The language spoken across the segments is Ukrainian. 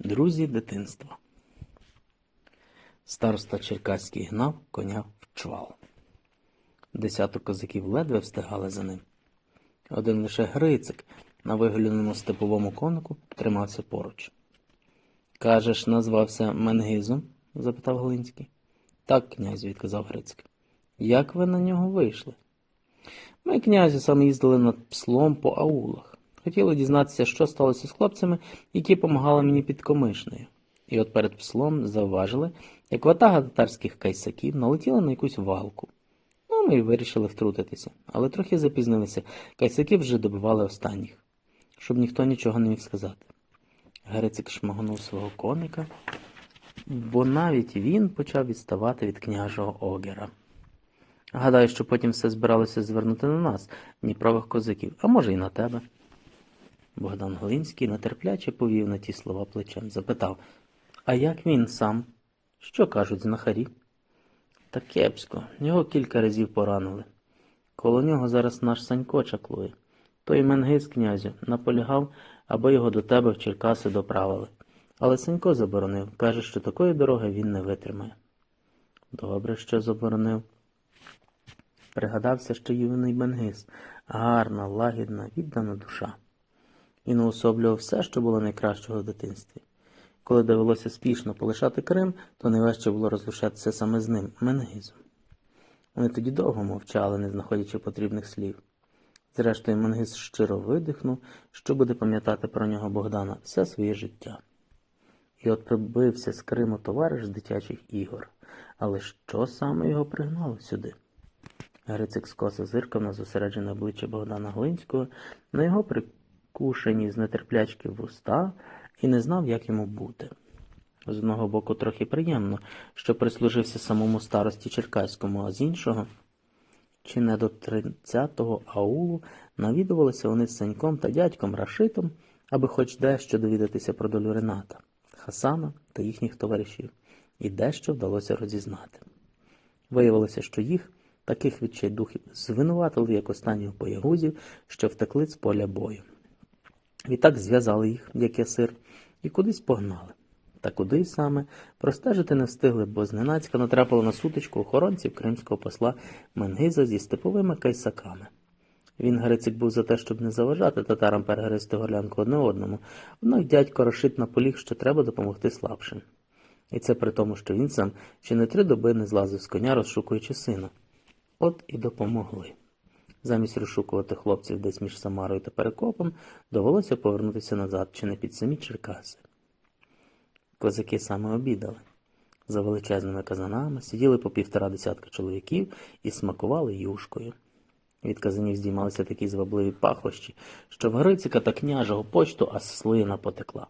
Друзі дитинства. Староста Черкаський гнав коня в чвал. Десяток козаків ледве встигали за ним. Один лише Грицик на виголеному степовому конику тримався поруч. Кажеш, назвався Менгизом? запитав Глинський. Так, князю, відказав Грицик. Як ви на нього вийшли? Ми, князю, саме їздили над пслом по аулах. Хотіли дізнатися, що сталося з хлопцями, які помагали мені під комишнею. І от перед пслом завважили, як ватага татарських кайсаків налетіла на якусь валку. Ну, ми й вирішили втрутитися, але трохи запізнилися. Кайсаки вже добивали останніх, щоб ніхто нічого не міг сказати. Грицик шмагнув свого коника, бо навіть він почав відставати від княжого огера. Гадаю, що потім все збиралося звернути на нас, дніпрових козаків, а може, і на тебе. Богдан Глинський нетерпляче повів на ті слова плечем, запитав А як він сам? Що кажуть знахарі? Та кепсько, його кілька разів поранили. Коло нього зараз наш Санько чаклує. Той менгиз князю наполягав, аби його до тебе в Черкаси доправили. Але Санько заборонив, каже, що такої дороги він не витримає. Добре, що заборонив. Пригадався, що юний Менгиз, гарна, лагідна, віддана душа. Він уособлював все, що було найкращого в дитинстві. Коли довелося спішно полишати Крим, то найважче було розлучатися саме з ним, Менгизом. Вони тоді довго мовчали, не знаходячи потрібних слів. Зрештою, Менгиз щиро видихнув, що буде пам'ятати про нього Богдана все своє життя. І от прибився з Криму товариш з дитячих ігор. Але що саме його пригнало сюди? Грицик скоса зиркав на зосереджене обличчя Богдана Глинського, на його прикушені з нетерплячки вуста і не знав, як йому бути. З одного боку, трохи приємно, що прислужився самому старості Черкаському, а з іншого, чи не до 30-го аулу навідувалися вони з Саньком та дядьком Рашитом, аби хоч дещо довідатися про долю Рената, Хасана та їхніх товаришів, і дещо вдалося розізнати. Виявилося, що їх, таких відчайдухів, звинуватили як останніх боягузів, що втекли з поля бою. Відтак зв'язали їх, як ясир, і кудись погнали. Та куди саме простежити не встигли, бо зненацька натрапили на сутичку охоронців кримського посла Менгиза зі степовими кайсаками. Він Грицик був за те, щоб не заважати татарам перегризти горлянку одне одному, однак дядько Рашит наполіг, що треба допомогти слабшим. І це при тому, що він сам ще не три доби не злазив з коня, розшукуючи сина. От і допомогли. Замість розшукувати хлопців десь між Самарою та Перекопом, довелося повернутися назад чи не під самі Черкаси. Козаки саме обідали. За величезними казанами сиділи по півтора десятка чоловіків і смакували юшкою. Від казанів здіймалися такі звабливі пахощі, що в Грицика та княжого почту аж слина потекла.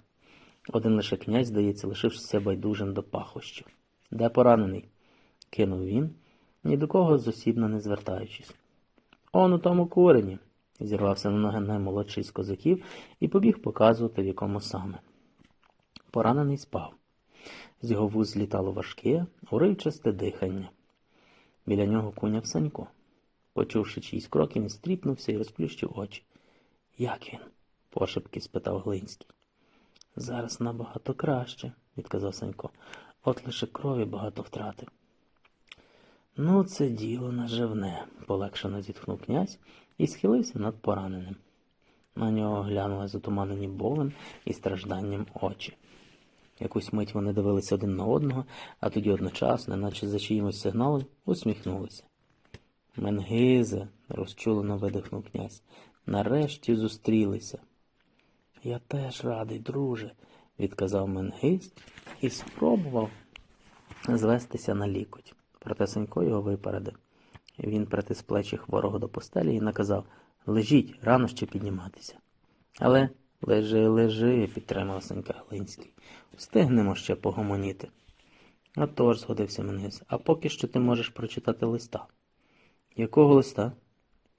Один лише князь, здається, лишився байдужим до пахощів. Де поранений? кинув він, ні до кого зосібно не звертаючись. Он у тому курені, зірвався на ноги наймолодший з козаків і побіг показувати, в якому саме. Поранений спав. З його вуз злітало важке, уривчасте дихання. Біля нього куняв Санько. Почувши чиїсь кроки, він стріпнувся і розплющив очі. Як він? пошепки спитав Глинський. Зараз набагато краще, відказав Санько. От лише крові багато втратив. Ну, це діло наживне, полегшено зітхнув князь і схилився над пораненим. На нього глянули затуманені болем і стражданням очі. Якусь мить вони дивилися один на одного, а тоді одночасно, наче за чиїмось сигналом, усміхнулися. Менгизе, розчулено видихнув князь, нарешті зустрілися. Я теж радий, друже, відказав Менгиз і спробував звестися на лікоть. Проте Санько його випередив. Він притис плечі хворого до постелі і наказав Лежіть, рано ще підніматися. Але лежи, лежи, підтримав Санька Глинський. Встигнемо ще погомоніти. А тож, згодився Менгиз, а поки що ти можеш прочитати листа. Якого листа?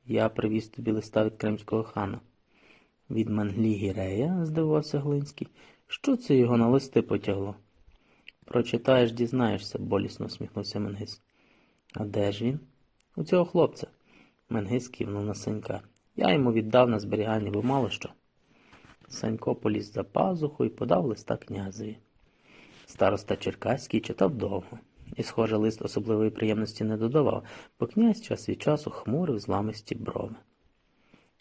Я привіз тобі листа від кримського хана. Від Менглі Гірея, здивувався Глинський. Що це його на листи потягло? Прочитаєш, дізнаєшся, болісно всміхнувся Менгиз. А де ж він? У цього хлопця. Менгиз кивнув на синька. Я йому віддав на зберігання, бо мало що. Санько поліз за пазуху і подав листа князеві. Староста Черкаський читав довго, і, схоже, лист особливої приємності не додавав, бо князь час від часу хмурив зламисті брови.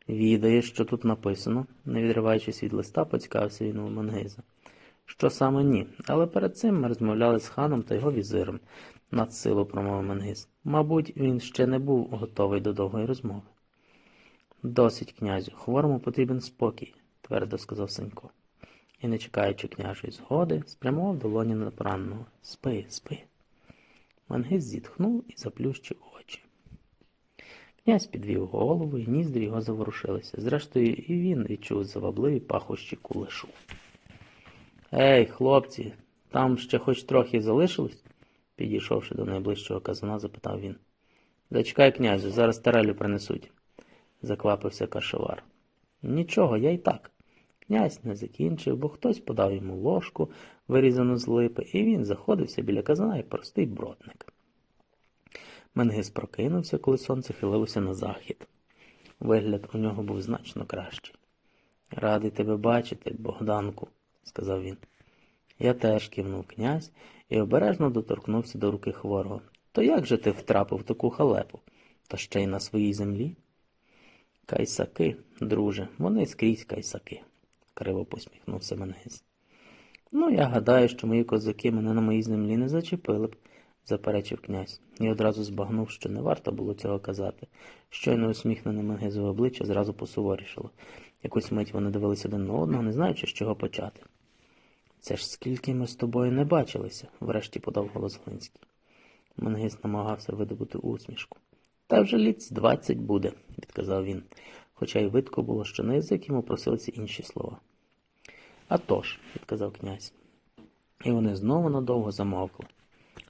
Відаєш, що тут написано, не відриваючись від листа, поцікавився він у Мангиза. Що саме ні, але перед цим ми розмовляли з ханом та його візиром, над силу промовив Мангиз. Мабуть, він ще не був готовий до довгої розмови. Досить, князю, хворому потрібен спокій, твердо сказав Сенько. І, не чекаючи княжої згоди, спрямував долоні на пораненого. Спи, спи. Мангиз зітхнув і заплющив очі. Князь підвів голову, і ніздрі його заворушилися. Зрештою, і він відчув завабливі пахощі кулешу. Ей, хлопці, там ще хоч трохи залишилось? Підійшовши до найближчого казана, запитав він. Зачекай, князю, зараз тарелю принесуть, заквапився кашевар. Нічого, я й так. Князь не закінчив, бо хтось подав йому ложку, вирізану з липи, і він заходився біля казана, як простий бродник. Менгис прокинувся, коли сонце хилилося на захід. Вигляд у нього був значно кращий. Радий тебе бачити, Богданку, сказав він. Я теж кивнув князь і обережно доторкнувся до руки хворого. То як же ти втрапив таку халепу? Та ще й на своїй землі? Кайсаки, друже, вони скрізь кайсаки, криво посміхнувся Менгис. Ну, я гадаю, що мої козаки мене на моїй землі не зачепили б, заперечив князь, і одразу збагнув, що не варто було цього казати. Щойно усміхнене Менгизове обличчя зразу посуворішало. Якусь мить вони дивилися один на одного, не знаючи, з чого почати. Це ж скільки ми з тобою не бачилися, врешті подав голос Глинський. Менгиз намагався видобути усмішку. Та вже літ з двадцять буде, відказав він, хоча й видко було, що на язик йому просилися інші слова. «А тож», – відказав князь. І вони знову надовго замовкли.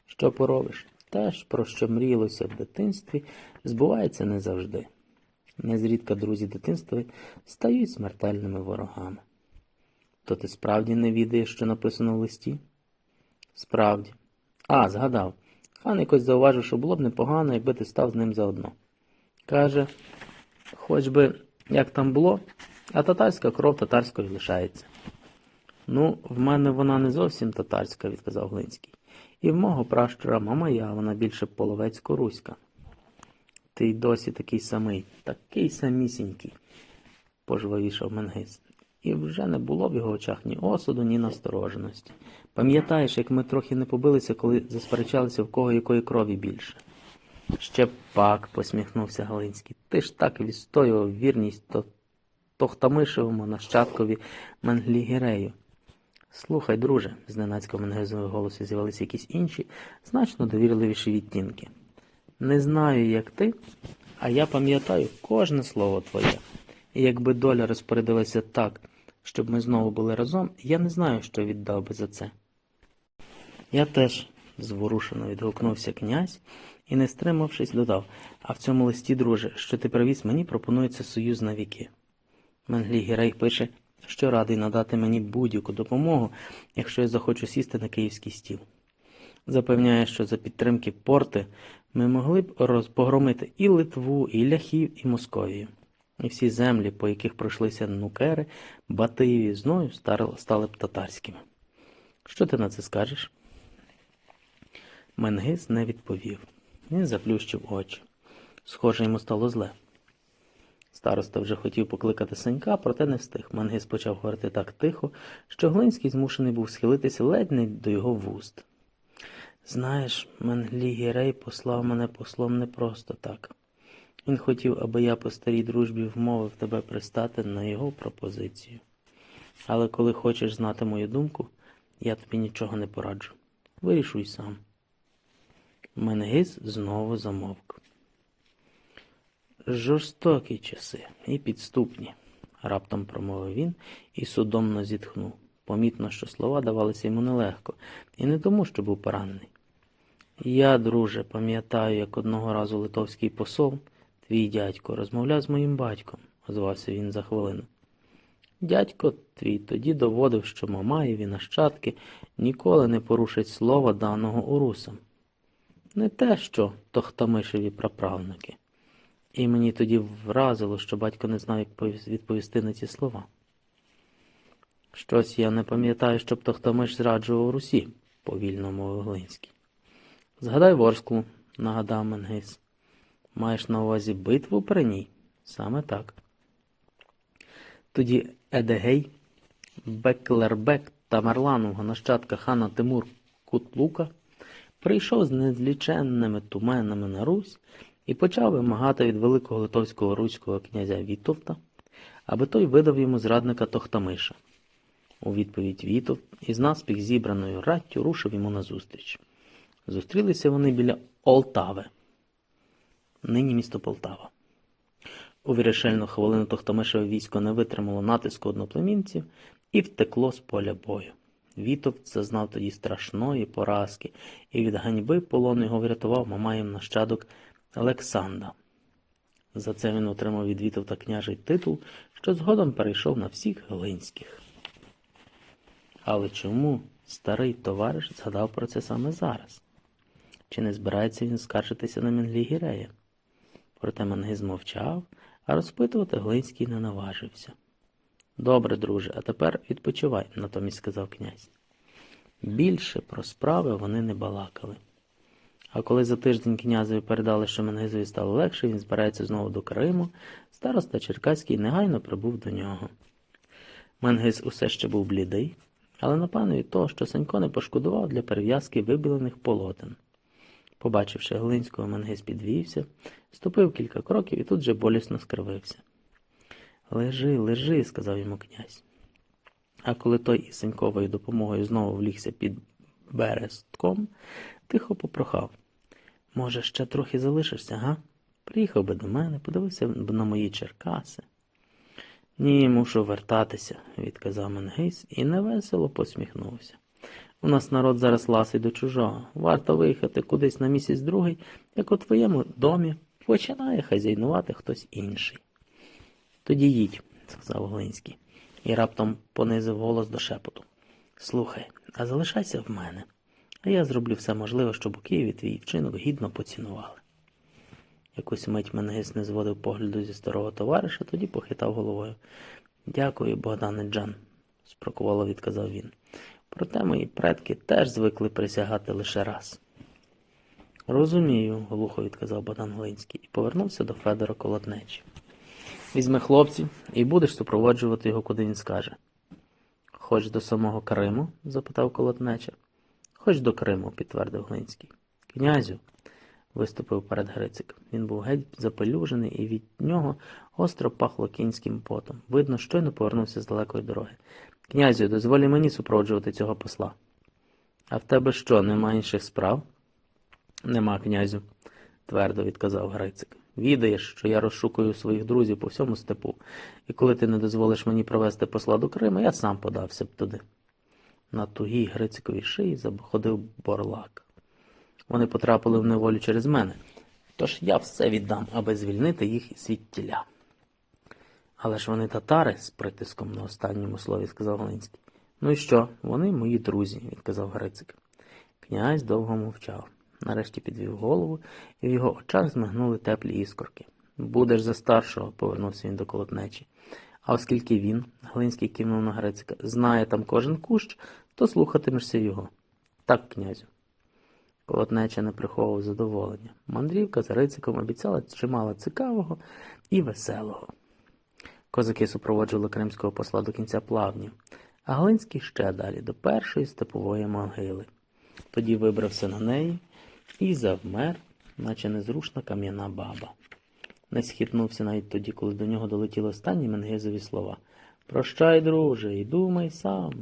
Що поробиш? Те ж, про що мріялося в дитинстві, збувається не завжди. Незрідка друзі дитинства стають смертельними ворогами. То ти справді не відаєш, що написано в листі? Справді. А, згадав. Хан якось зауважив, що було б непогано, якби ти став з ним заодно. Каже, хоч би як там було, а татарська кров татарською лишається. Ну, в мене вона не зовсім татарська, відказав Глинський. І в мого пращура мамая, вона більше половецько-руська. Ти й досі такий самий, такий самісінький, пожвавішав Менгис. І вже не було в його очах ні осуду, ні настороженості. Пам'ятаєш, як ми трохи не побилися, коли засперечалися, в кого якої крові більше? Ще пак, посміхнувся Галинський. Ти ж так відстоював вірність то Тохтамишевому нащадкові Менглігірею. Слухай, друже, зненацька в Менгезовому голосі з'явилися якісь інші, значно довірливіші відтінки. Не знаю, як ти, а я пам'ятаю кожне слово твоє. І якби доля розпорядилася так, щоб ми знову були разом, я не знаю, що віддав би за це. Я теж, зворушено відгукнувся князь і, не стримавшись, додав, а в цьому листі, друже, що ти привіз, мені пропонується союз на віки. Менглі Гірей пише, що радий надати мені будь-яку допомогу, якщо я захочу сісти на київський стіл. Запевняє, що за підтримки порти ми могли б розпогромити і Литву, і Ляхів, і Московію. І всі землі, по яких пройшлися нукери, Батиєві, зною стали, б татарськими. Що ти на це скажеш? Менгис не відповів. Він заплющив очі. Схоже, йому стало зле. Староста вже хотів покликати Санька, проте не встиг. Мангис почав говорити так тихо, що Глинський змушений був схилитися ледь не до його вуст. Знаєш, Менглі Гірей послав мене послом не просто так. Він хотів, аби я по старій дружбі вмовив тебе пристати на його пропозицію. Але коли хочеш знати мою думку, я тобі нічого не пораджу. Вирішуй сам. Менгиз знову замовк. Жорстокі часи і підступні, раптом промовив він і судомно зітхнув. Помітно, що слова давалися йому нелегко, і не тому, що був поранений. Я, друже, пам'ятаю, як одного разу литовський посол, твій дядько, розмовляв з моїм батьком, озвався він за хвилину. Дядько твій тоді доводив, що Мамаєві нащадки ніколи не порушать слова даного урусам. Не те, що Тохтамишеві праправники. І мені тоді вразило, що батько не знав, як відповісти на ці слова. Щось я не пам'ятаю, щоб Тохтамиш зраджував Русі, повільно мовив Глинський. Згадай Ворсклу, нагадав Менгис. Маєш на увазі битву при ній? Саме так. Тоді Едегей, Беклербек та Марланового нащадка хана Тимур Кутлука прийшов з незліченними туменами на Русь і почав вимагати від великого литовського руського князя Вітовта, аби той видав йому зрадника Тохтамиша. У відповідь Вітовт із наспіх зібраною раттю рушив йому назустріч. Зустрілися вони біля Олтави, нині місто Полтава. У вирішальну хвилину Тохтамишеве військо не витримало натиску одноплемінців і втекло з поля бою. Вітовт зазнав тоді страшної поразки, і від ганьби полону його врятував Мамаєм нащадок Олександра. За це він отримав від Вітовта княжий титул, що згодом перейшов на всіх Глинських. Але чому старий товариш згадав про це саме зараз? Чи не збирається він скаржитися на Менглігірея? Проте Менгиз мовчав, а розпитувати Глинський не наважився. Добре, друже, а тепер відпочивай, натомість сказав князь. Більше про справи вони не балакали. А коли за тиждень князеві передали, що Менгизові стало легше, він збирається знову до Криму, староста Черкаський негайно прибув до нього. Менгиз усе ще був блідий, але напевно від того, що Санько не пошкодував для перев'язки вибілених полотен. Побачивши Глинського, Менгиз підвівся, ступив кілька кроків і тут же болісно скривився. Лежи, лежи, сказав йому князь. А коли той із Саньковою допомогою знову влігся під берестком, тихо попрохав. Може, ще трохи залишишся, га? Приїхав би до мене, подивився б на мої Черкаси. Ні, мушу вертатися, відказав Менгейс і невесело посміхнувся. У нас народ зараз ласий до чужого. Варто виїхати кудись на місяць другий, як у твоєму домі починає хазяйнувати хтось інший. Тоді їдь, сказав Глинський, і раптом понизив голос до шепоту. Слухай, а залишайся в мене, а я зроблю все можливе, щоб у Києві твій вчинок гідно поцінували. Якусь мить Менгис не зводив погляду зі старого товариша, тоді похитав головою. Дякую, Богдане Джан, спрокувало відказав він. Проте мої предки теж звикли присягати лише раз. Розумію, глухо відказав Богдан Глинський і повернувся до Федора Колотнечі. Візьми хлопців і будеш супроводжувати його, куди він скаже. Хоч до самого Криму? запитав Колотнеча. Хоч до Криму, підтвердив Глинський. Князю, виступив перед Грицик. Він був геть запелюжений, і від нього гостро пахло кінським потом. Видно, щойно повернувся з далекої дороги. Князю, дозволі мені супроводжувати цього посла. А в тебе що, нема інших справ? Нема, князю, твердо відказав Грицик. Відаєш, що я розшукую своїх друзів по всьому степу, і коли ти не дозволиш мені провести посла до Криму, я сам подався б туди. На тугій Грициковій шиї заходив борлак. Вони потрапили в неволю через мене, тож я все віддам, аби звільнити їх від тіля. Але ж вони татари, з притиском на останньому слові сказав Галинський. Ну і що? Вони мої друзі, відказав Грицик. Князь довго мовчав. Нарешті підвів голову, і в його очах змигнули теплі іскорки. Будеш за старшого, повернувся він до колотнечі. А оскільки він, Глинський кивнув на Грицика, знає там кожен кущ, то слухатимешся його. Так, князю. Колотнеча не приховував задоволення. Мандрівка за Грициком обіцяла чимало цікавого і веселого. Козаки супроводжували кримського посла до кінця плавня, а Глинський ще далі, до першої степової могили. Тоді вибрався на неї і завмер, наче незрушна кам'яна баба. Не схитнувся навіть тоді, коли до нього долетіли останні менгизові слова. Прощай, друже, і думай сам.